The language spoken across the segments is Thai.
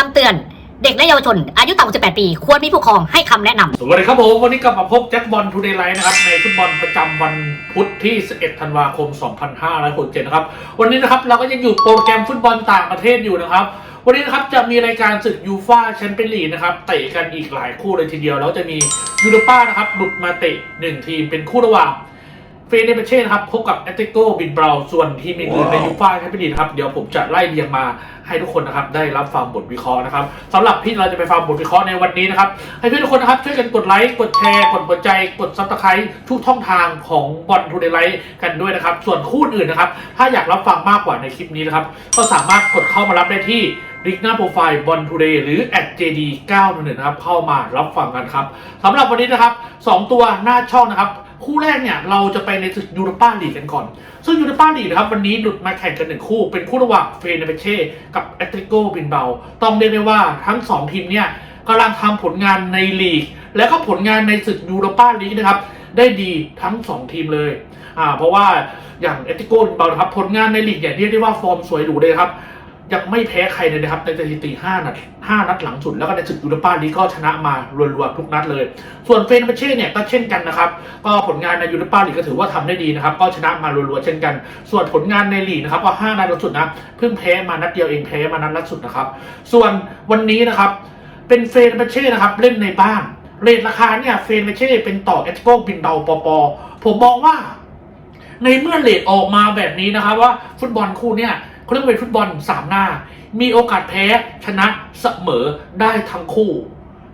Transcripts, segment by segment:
คำเตือน เด็กและเยาวชน อายุต่ำกว่า18 ปี ควรมีผู้ปกครองให้คำแนะนำ สวัสดีครับผม วันนี้กลับมาพบแจ็คบอลทูเดย์ไลท์นะครับ ในฟุตบอลประจำวันพุธที่ 11 ธันวาคม 2567 นะครับ วันนี้นะครับ เราก็ยังอยู่โปรแกรมฟุตบอลต่างประเทศอยู่นะครับ วันนี้นะครับ จะมีรายการศึกยูฟ่าแชมเปี้ยนลีกนะครับเตะกันอีกหลายคู่เลยทีเดียว แล้วจะมียูโรป้านะครับหลุดมาเตะหนึ่งทีมเป็นคู่ระหว่าง เฟเนเบเช่นะครับพบกับแอตติโกบินเบราส่วนทีมอื่นๆในยูฟ่าแชมเปี้ยนลีกนะครับเดี๋ยวผมจะไล่เรียงมาให้ทุกคนนะครับได้รับฟังบทวิเคราะห์นะครับสำหรับที่เราจะไปฟังบทวิเคราะห์ในวันนี้นะครับให้เพื่อนทุกคนนะครับช่วยกันกดไลค์กดแชร์กดหัวใจกดซับสไครต์ทุกช่องทางของบอลทูเดย์ไลท์กันด้วยนะครับ ส่วนคู่อื่นนะครับ ถ้าอยากรับฟังมากกว่าในคลิปนี้นะครับก็สามารถกดเข้ามารับได้ที่ลิงก์หน้าโปรไฟล์บอลทูเดย์หรือ @jd 9 1นะครับเข้ามารับฟังกันครับสำหรับวันนี้นะครับสองตัวหน้าช่องนะครับ คู่แรกเนี่ยเราจะไปในศึกยูโรป้าลีกกันก่อน ซึ่งยูโรป้าลีกนะครับวันนี้หลุดมาแข่งกันหนึ่งคู่ เป็นคู่ระหว่างเฟเนเบเช่กับแอตเลติโกบินเบา ต้องเรียกได้ว่าทั้ง 2 ทีมเนี่ยกำลังทำผลงานในลีก และก็ผลงานในศึกยูโรป้าลีกนะครับได้ดีทั้ง 2 ทีมเลยอ่าเพราะว่าอย่างแอตเลติโกบินเบาครับผลงานในลีกเนี่ยเรียกได้ว่าฟอร์มสวยหรูเลยครับ ยังไม่แพ้ใครเลยนะครับ ในสถิติ5นัด5นัดหลังสุด แล้วก็ในศึกยูโรป้าลีกก็ชนะมารัวๆทุกนัดเลย ส่วนเฟนเบเช่เนี่ยก็เช่นกันนะครับ ก็ผลงานในยูโรป้าลีกก็ถือว่าทำได้ดีนะครับ ก็ชนะมารัวๆเช่นกัน ส่วนผลงานในลีกนะครับก็5นัดล่าสุดนะ เพิ่งแพ้มานัดเดียวเองแพ้มานัดล่าสุดนะครับ ส่วนวันนี้นะครับเป็นเฟนเบเช่นะครับเล่นในบ้านเรทราคาเนี่ยเฟนเบเช่เป็นต่อเอสโกบินเบาปอปอผมมองว่าในเมื่อเลทออกมาแบบนี้นะครับว่าฟุตบอลคู่เนี่ย เขาเรียกว่าเป็นฟุตบอลสามหน้า มีโอกาสแพ้ชนะเสมอได้ทั้งคู่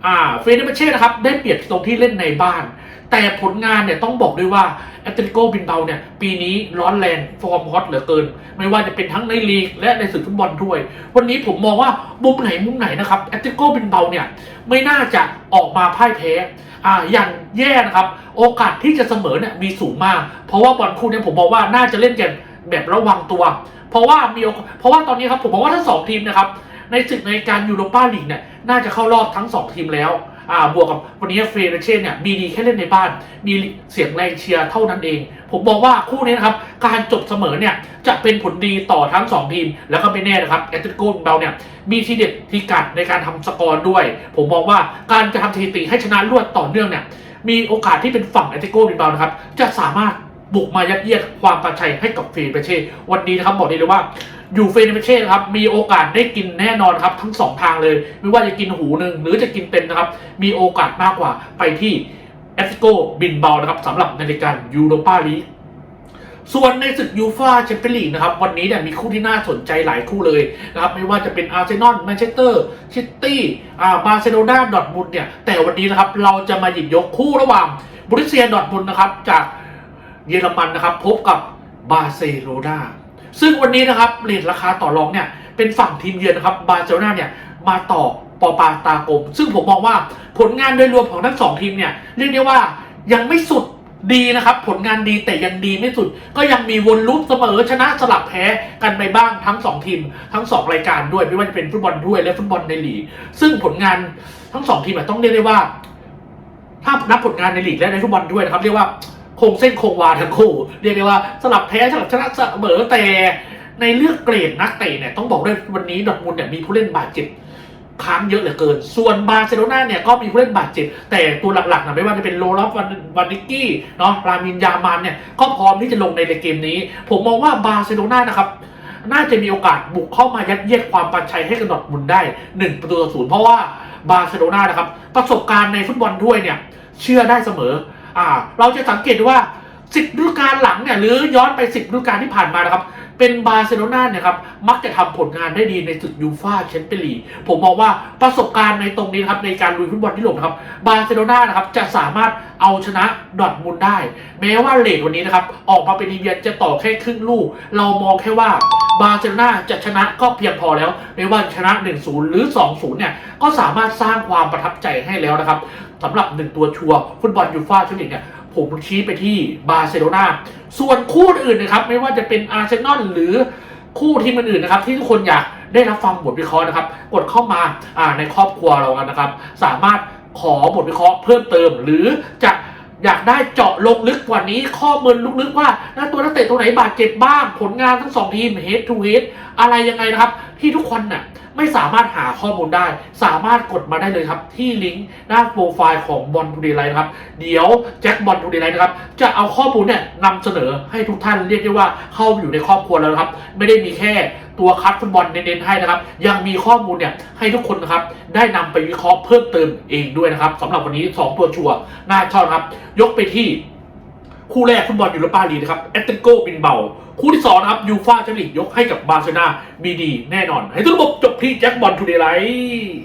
อ่าเฟเนเบเช่นะครับได้เปรียบตรงที่เล่นในบ้าน แต่ผลงานเนี่ยต้องบอกด้วยว่าแอตเลติโกบินเบาเนี่ยปีนี้ร้อนแรงฟอร์มฮอตเหลือเกิน ไม่ว่าจะเป็นทั้งในลีกและในศึกฟุตบอลด้วย วันนี้ผมมองว่ามุมไหนมุมไหนนะครับแอตเลติโกบินเบาเนี่ยไม่น่าจะออกมาพ่ายแพ้อ่าอย่างแย่นะครับโอกาสที่จะเสมอเนี่ยมีสูงมาก เพราะว่าบอลคู่เนี้ผมมองว่าน่าจะเล่นกันแบบระวังตัว เพราะว่ามีเพราะว่าตอนนี้ครับผมมองว่าทั้งสองทีมนะครับในศึกในการยูโรป้าลีกเนี่ยน่าจะเข้ารอบทั้ง 2 ทีมแล้วอ่าบวกกับวันนี้เฟรเช่เนี่ยมีดีแค่เล่นในบ้าน มีเสียงแรงเชียร์เท่านั้นเอง ผมมองว่าคู่นี้นะครับ การจบเสมอเนี่ยจะเป็นผลดีต่อทั้ง 2 ทีม แล้วก็ไม่แน่นะครับแอตเลติโกของเราเนี่ยมีทีเด็ดทีกัดในการทำสกอร์ด้วย ผมมองว่าการจะทำสถิติให้ชนะรวดต่อเนื่องเนี่ยมีโอกาสที่เป็นฝั่งแอตเลติโกบินเบานะครับจะสามารถ บุกมายัดเยียดความประชัยให้กับเฟรเช่ วันนี้นะครับบอกได้เลยว่าอยู่เฟรนเบเช่ครับมีโอกาสได้กินแน่นอนครับ ทั้งสองทางเลย ไม่ว่าจะกินหูหนึ่งหรือจะกินเต็มนะครับ มีโอกาสมากกว่าไปที่แอฟิโกบินเบานะครับสำหรับในการยูโรปาลีกส่วนในศึกยูฟาแชมเปี้ยนลีกนะครับวันนี้เนี่ยมีคู่ที่น่าสนใจหลายคู่เลยนะครับไม่ว่าจะเป็นอาร์เซนอลแมนเชสเตอร์ซิตี้อ่าบาร์เซโลนาดอทมุนเนี่ยแต่วันนี้นะครับเราจะมาหยิบยกคู่ระหว่างบรุเซียดอทมุนนะครับจาก เยอรมันนะครับ พบกับบาร์เซโลนาซึ่งวันนี้นะครับเรทราคาต่อรองเนี่ยเป็นฝั่งทีมเยือนนะครับบาร์เซโลนาเนี่ยมาต่อปอปาตากลมซึ่งผมมองว่าผลงานโดยรวมของทั้งสองทีมเนี่ยเรียกได้ว่ายังไม่สุดดีนะครับ ผลงานดีแต่ยังดีไม่สุด ก็ยังมีวนลูปเสมอชนะสลับแพ้กันไปบ้างทั้งสองทีม ทั้งสองรายการด้วย ไม่ว่าจะเป็นฟุตบอลด้วยและฟุตบอลในลีกซึ่งผลงานทั้งสองทีมต้องเรียกได้ว่า ถ้านับผลงานในลีกและในฟุตบอลด้วยนะครับ เรียกว่า คงเส้นคงวาทั้งคู่ เรียกได้ว่าสลับแพ้สลับชนะเสมอแต่ในเลือกเกรดนักเตะเนี่ยต้องบอกด้วยวันนี้ดอทมุนเนี่ยมีผู้เล่นบาดเจ็บค้างเยอะเหลือเกิน ส่วนบาร์เซโลนาเนี่ยก็มีผู้เล่นบาดเจ็บ แต่ตัวหลักๆนะไม่ว่าจะเป็นโรลอฟวันวันนิกกี้เนาะรามินยามันเนี่ยก็พร้อมที่จะลงในเกมนี้ ผมมองว่าบาร์เซโลนานะครับน่าจะมีโอกาสบุกเข้ามายัดเยียดความปันชัยให้กับดอทมุนด์ได้1ประตูต่อศูนย์เพราะว่าบาร์เซโลนานะครับประสบการณ์ในฟุตบอลถ้วยเนี่ยเชื่อได้เสมอ อ่า เราจะสังเกตว่าสิบฤดูกาลหลังเนี่ยหรือย้อนไปสิบฤดูกาลที่ผ่านมานะครับ เป็นบาร์เซโลนาเนี่ยครับมักจะทำผลงานได้ดีในศึกยูฟ่าแชมเปี้ยนลีกผมมองว่าประสบการณ์ในตรงนี้ครับในการลุยฟุตบอลที่หลบนะครับบาร์เซโลนานะครับจะสามารถเอาชนะดอทมุนได้ แม้ว่าเลทวันนี้นะครับออกมาเป็นอีเวียนจะต่อแค่ครึ่งลูก เรามองแค่ว่าบาร์เซโลนาจะชนะก็เพียงพอแล้ว ไม่ว่าจะชนะ 1-0 หรือ 2-0 เนี่ย ก็สามารถสร้างความประทับใจให้แล้วนะครับสำหรับหนึ่งตัวชัวร์ฟุตบอลยูฟ่าแชมเปี้ยนลีกเนี่ย ผมชี้ไปที่บาร์เซโลนาส่วนคู่อื่นนะครับ ไม่ว่าจะเป็นอาร์เซนอลหรือคู่ทีมอื่นๆนะครับ ที่ทุกคนอยากได้รับฟังบทวิเคราะห์นะครับ กดเข้ามาอ่าในครอบครัวเรากันนะครับ สามารถขอบทวิเคราะห์เพิ่มเติม หรือจะ อยากได้เจาะลงลึกกว่านี้ ข้อมูลลึกๆว่าน้าตัวนักเตะตัวไหนบาดเจ็บบ้าง ผลงานทั้งสองทีม head to head อะไรยังไงนะครับ ที่ทุกคนน่ะไม่สามารถหาข้อมูลได้ สามารถกดมาได้เลยครับ ที่ลิงก์หน้าโปรไฟล์ของบอลทูเดย์ไลน์นะครับ เดี๋ยวแจ็คบอลทูเดย์ไลน์นะครับ จะเอาข้อมูลเนี่ยนำเสนอให้ทุกท่านเรียกได้ว่าเข้าอยู่ในครอบครัวแล้วครับ ไม่ได้มีแค่ ตัวคัดฟุตบอลเน้นๆให้นะครับ ยังมีข้อมูลเนี่ยให้ทุกคนนะครับได้นำไปวิเคราะห์เพิ่มเติมเองด้วยนะครับสำหรับวันนี้ 2 ตัวชัวร์น่าชอบครับ ยกไปที่คู่แรกฟุตบอลยูโรปาลีกนะครับแอตเลติโกบินเบา คู่ที่ 2 นะครับยูฟ่าแชมเปี้ยนลีกยกให้กับบาร์เซโลนาบีดีแน่นอน ให้ทุกระบบจบที่แจ็คบอลทูเดย์ไลท์